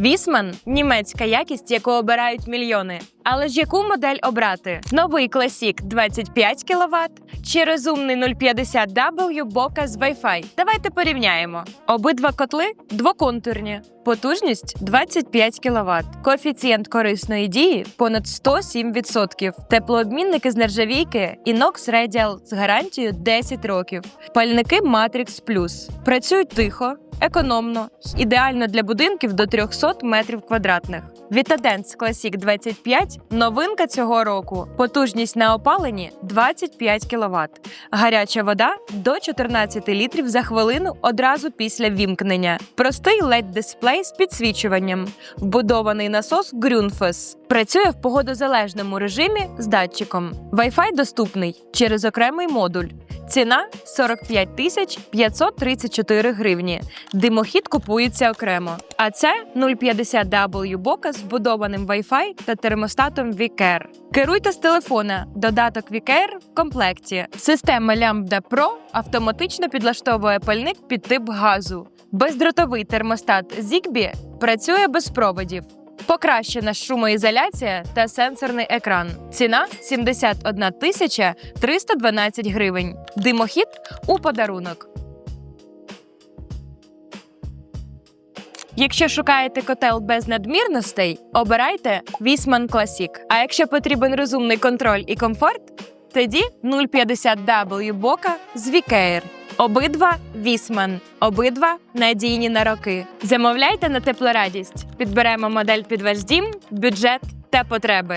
Вісман німецька якість, яку обирають мільйони. Але ж яку модель обрати? Новий Classic 25 кВт чи розумний 050W бока з Wi-Fi? Давайте порівняємо. Обидва котли двоконтурні. Потужність 25 кВт. Коефіцієнт корисної дії понад 107%. Теплообмінники з нержавійки Inox Radial з гарантією 10 років. Пальники Matrix Plus. Працюють тихо, економно, ідеально для будинків до 300 метрів квадратних. Vitadense Classic 25 – новинка цього року. Потужність на опаленні 25 кВт. Гаряча вода до 14 літрів за хвилину одразу після вімкнення. Простий led дисплей з підсвічуванням. Вбудований насос Grünfuss. Працює в погодозалежному режимі з датчиком. Wi-Fi доступний через окремий модуль. Ціна 45 тисяч 534 гривні. Димохід купується окремо. А це 050W бока з вбудованим Wi-Fi та термостатом VCare. Керуйте з телефона. Додаток VCare в комплекті. Система Lambda Pro автоматично підлаштовує пальник під тип газу. Бездротовий термостат Zigbee працює без проводів. Покращена шумоізоляція та сенсорний екран. Ціна 71 тисяча 312 гривень. Димохід у подарунок. Якщо шукаєте котел без надмірностей, обирайте Вісман Classic. А якщо потрібен розумний контроль і комфорт, тоді 050W бока з Вікеєр. Обидва Вісман, обидва надійні на роки. Замовляйте на теплорадість. Підберемо модель під ваш дім, бюджет та потреби.